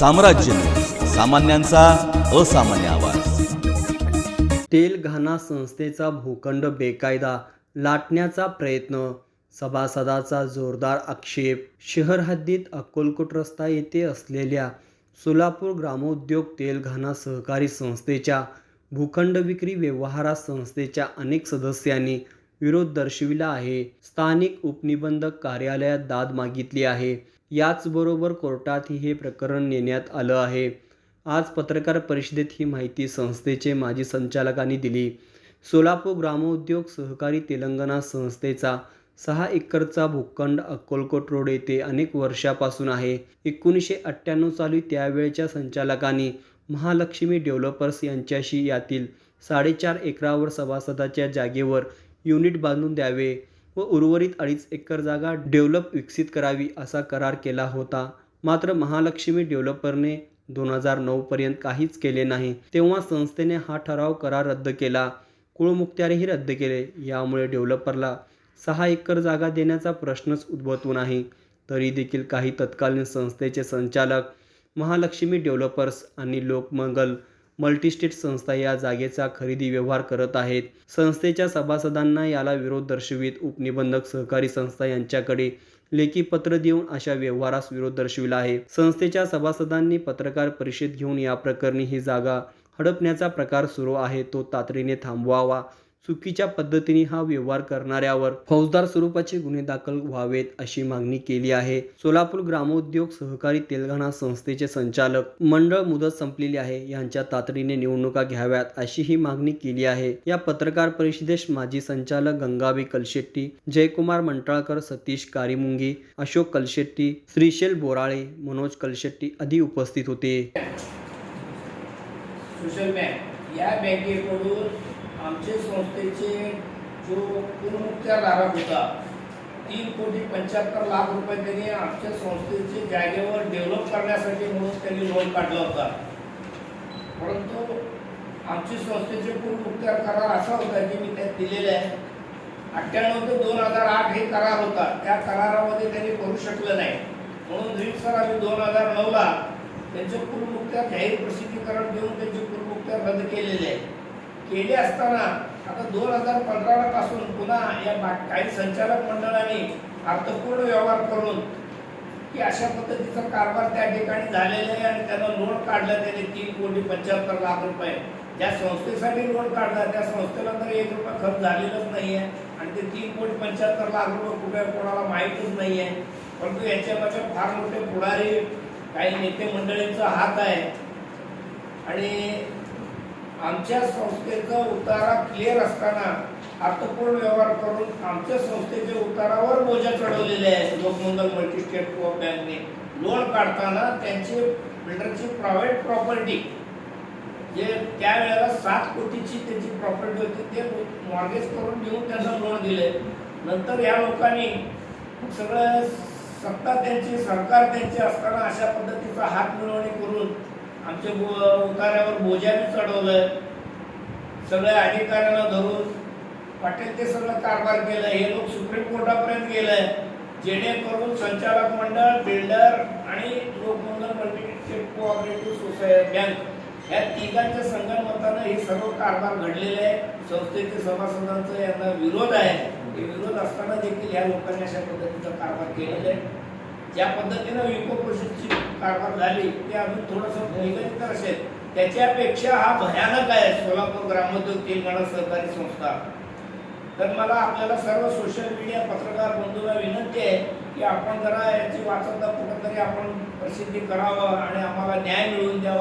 साम्राज्य. सामान्यांचा असामान्य आवाज. तेलघाना संस्थेचा भूखंड बेकायदा लाटण्याचा प्रयत्न सभासदाचा जोरदार आक्षेप शहर हद्दीत अक्कलकोट रस्ता येथे असलेल्या सोलापूर ग्रामोद्योग तेलघाना सहकारी संस्थेच्या भूखंड विक्री व्यवहारात संस्थेच्या अनेक सदस्यांनी विरोध दर्शविला आहे. स्थानिक उपनिबंधक कार्यालयात दाद मागितली आहे. याचबरोबर कोर्टातही हे प्रकरण नेण्यात आलं आहे. आज पत्रकार परिषदेत ही माहिती संस्थेचे माजी संचालकांनी दिली. सोलापूर ग्रामोद्योग सहकारी तेलंगणा संस्थेचा सहा एकरचा भूखंड अक्कलकोट रोड येथे अनेक वर्षापासून आहे. एकोणीसशे अठ्ठ्याण्णव साली त्यावेळच्या संचालकांनी महालक्ष्मी डेव्हलपर्स यांच्याशी यातील साडेचार एकरावर सभासदाच्या जागेवर युनिट बांधून द्यावे. व उर्वरित अडीच एकर जागा डेव्हलप विकसित करावी असा करार केला होता. मात्र महालक्ष्मी डेव्हलपरने दोन हजार नऊपर्यंत काहीच केले नाही. तेव्हा संस्थेने हा ठराव करार रद्द केला. कुळमुक्त्यारही रद्द केले. यामुळे डेव्हलपरला सहा एकर जागा देण्याचा प्रश्नच उद्भवतो नाही. तरी देखील काही तत्कालीन संस्थेचे संचालक महालक्ष्मी डेव्हलपर्स आणि लोकमंगल मल्टीस्टेट संस्था या जागेचा खरेदी व्यवहार करत आहेत. संस्थेच्या सभासदांना याला विरोध दर्शवित उपनिबंधक सहकारी संस्था यांच्याकडे लेखी पत्र देऊन अशा व्यवहारास विरोध दर्शविला आहे. संस्थेच्या सभासदांनी पत्रकार परिषद घेऊन या प्रकरणी ही जागा हडपण्याचा प्रकार सुरू आहे. तो तातडीने थांबवावा. चुकीच्या पद्धतीने हा व्यवहार करणाऱ्यावर फौजदार स्वरूपाचे गुन्हे दाखल व्हावेत अशी मागणी केली आहे. सोलापूर ग्रामोद्योग सहकारी तेलघाणा संस्थेचे संचालक मंडळ मुदत संपलेली आहे. यांच्या तातडीने निवडणुका घ्याव्यात अशी ही मागणी केली आहे. या पत्रकार परिषदेस माजी संचालक गंगाबी कलशेट्टी जयकुमार मंटाळकर सतीश कारिमुंगी अशोक कलशेट्टी श्रीशैल बोराळे मनोज कलशेट्टी आदी उपस्थित होते. सोशल बँक या बँकेकडून आमचे संस्थेचे जो पूर्वमुक्त्याधारक होता तीन कोटी पंच्याहत्तर लाख रुपये त्यांनी आमच्या संस्थेचे जागेवर डेव्हलप करण्यासाठी म्हणून त्यांनी लोन काढला होता. परंतु आमची संस्थेचे पूर्वमुक्त्यार करार असा होता की मी त्यात दिलेला आहे. अठ्ठ्याण्णव ते दोन हजार आठ हे करार होता. त्या करारामध्ये त्यांनी करू शकलं नाही. म्हणून रीतसर आम्ही दोन हजार नऊला त्यांचे पूर्वमुक्त्यार जाहीर प्रसिद्धीकरण देऊन त्यांचे पूर्वमुक्त्यार रद्द केलेले आहे. केले असताना आता दोन हजार पंधराला पासून पुन्हा या बा- काही संचालक मंडळाने अर्थपूर्ण व्यवहार करून की अशा पद्धतीचा कारभार त्या ठिकाणी झालेला आहे आणि त्यांना लोन काढलं त्याने तीन कोटी पंच्याहत्तर लाख रुपये. ज्या संस्थेसाठी लोन काढला त्या संस्थेला तर एक रुपया खर्च झालेलाच नाही आहे आणि ते तीन कोटी पंच्याहत्तर लाख रुपये कुठे कोणाला माहीतच नाही आहे परंतु याच्यामध्ये फार मोठे पुढारी काही नेते मंडळींचा हात आहे. आणि आमच्या संस्थेचा उतारा क्लिअर असताना अर्थपूर्ण व्यवहार करून आमच्या संस्थेच्या उतारावर बोजा चढवलेले आहे लोकमंगल मल्टीस्टेट कोऑप बँकने लोन काढताना त्यांची बिल्डरची प्रायव्हेट प्रॉपर्टी जे त्यावेळेला सात कोटीची त्याची प्रॉपर्टी होती ते मॉर्गेज करून घेऊन त्यांना लोन दिले. नंतर या लोकांनी सगळं सत्ता त्यांची सरकार त्यांची असताना अशा पद्धतीचा हात मिळवणी करून आमच्या बो- उतार्यावर बोजाने चढवलं सगळ्या अधिकाऱ्यांना धरून वाटेल ते सगळं कारभार केलं हे लोक सुप्रीम कोर्टापर्यंत गेलं जेणेकरून संचालक मंडळ बिल्डर आणि Lokmangal multistate cooperative society bank या तिघांच्या संगणमतानं हे सर्व कारभार घडलेले आहे. संस्थेचे सभासदांचा यांना विरोध आहे. हे विरोध असताना देखील या लोकांनी अशा पद्धतीचा कारभार केलेला आहे. ज्या पद्धतीनं युको परिषदची कारभार झाली ते अजून थोडंसं निगडित असेल. त्याच्यापेक्षा हा भयानक आहे सोलापूर ग्रामोद्योग तेलंगणा सहकारी संस्था. तर मला आपल्याला सर्व सोशल मीडिया पत्रकार बंधूंना विनंती आहे की आपण जरा याची वाचता कुठंतरी आपण प्रसिद्धी करावं आणि आम्हाला न्याय मिळवून द्यावा.